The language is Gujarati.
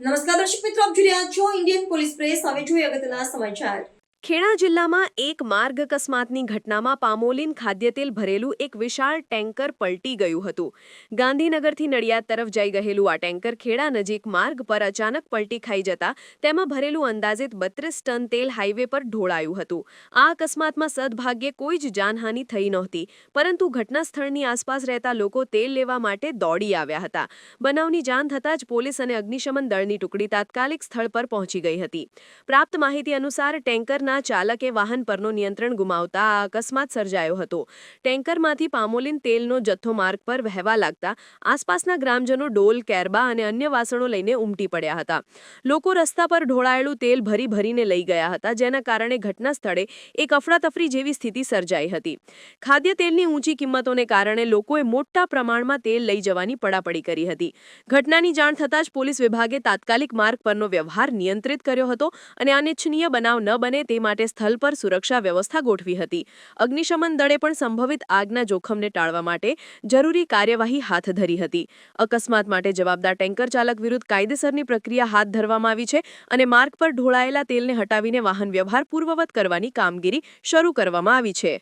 નમસ્કાર દર્શક મિત્રો આપ જોઈ રહ્યા છો ઇન્ડિયન પોલીસ પ્રેસ હવે જોઈએ અગત્યના સમાચાર. ખેડા જિલ્લામાં એક માર્ગ અકસ્માતની ઘટનામાં પામોલીન ખાદ્યતેલ ભરેલું એક વિશાળ ટેન્કર પલટી ગયું હતું. ગાંધીનગરથી નડિયાદ તરફ જઈ ગયેલું આ ટેન્કર ખેડા નજીક માર્ગ પર અચાનક પલટી ખાઈ જતા તેમાં ભરેલું અંદાજિત બત્રીસ ટન તેલ હાઈવે પર ઢોળાયું હતું. આ અકસ્માતમાં સદભાગ્યે કોઈ જ જાનહાનિ થઈ નહોતી, પરંતુ ઘટના સ્થળની આસપાસ રહેતા લોકો તેલ લેવા માટે દોડી આવ્યા હતા. બનાવની જાણ થતાં જ પોલીસ અને અગ્નિશમન દળની ટુકડી તાત્કાલિક સ્થળ પર પહોંચી ગઈ હતી. પ્રાપ્ત માહિતી અનુસાર ટેન્કરના ચાલકે વાહન પરનો નિયંત્રણ ગુમાવતા આ અકસ્માત સર્જાયો હતો. ટેન્કરમાંથી પામોલીન તેલનો જથ્થો માર્ગ પર વહેવા લાગતા આસપાસના ગ્રામજનો ડોલ, કેરબા અને અન્ય વાસણો લઈને ઉમટી પડ્યા હતા. લોકો રસ્તા પર ઢોળાયેલું તેલ ભરી ભરીને લઈ ગયા હતા, જેના કારણે ઘટના સ્થળે એક અફડાતફરી જેવી સ્થિતિ સર્જાઈ હતી. ખાદ્ય તેલની ઊંચી કિંમતોને કારણે લોકોએ મોટા પ્રમાણમાં તેલ લઈ જવાની પડાપડી કરી હતી. ઘટનાની જાણ થતાં જ પોલીસ વિભાગે તાત્કાલિક માર્ગ પરનો વ્યવહાર નિયંત્રિત કર્યો હતો અને અનિચ્છનીય બનાવ ન બને તે માટે સ્થળ પર સુરક્ષા વ્યવસ્થા ગોઠવી હતી. અગ્નિશમન દળે પણ સંભવિત આગના જોખમને ટાળવા માટે જરૂરી કાર્યવાહી હાથ ધરી હતી. અકસ્માત માટે જવાબદાર ટેન્કર ચાલક વિરુદ્ધ કાયદેસરની પ્રક્રિયા હાથ ધરવામાં આવી છે અને માર્ગ પર ઢોળાયેલા તેલને હટાવીને વાહન વ્યવહાર પૂર્વવત કરવાની કામગીરી શરૂ કરવામાં આવી છે.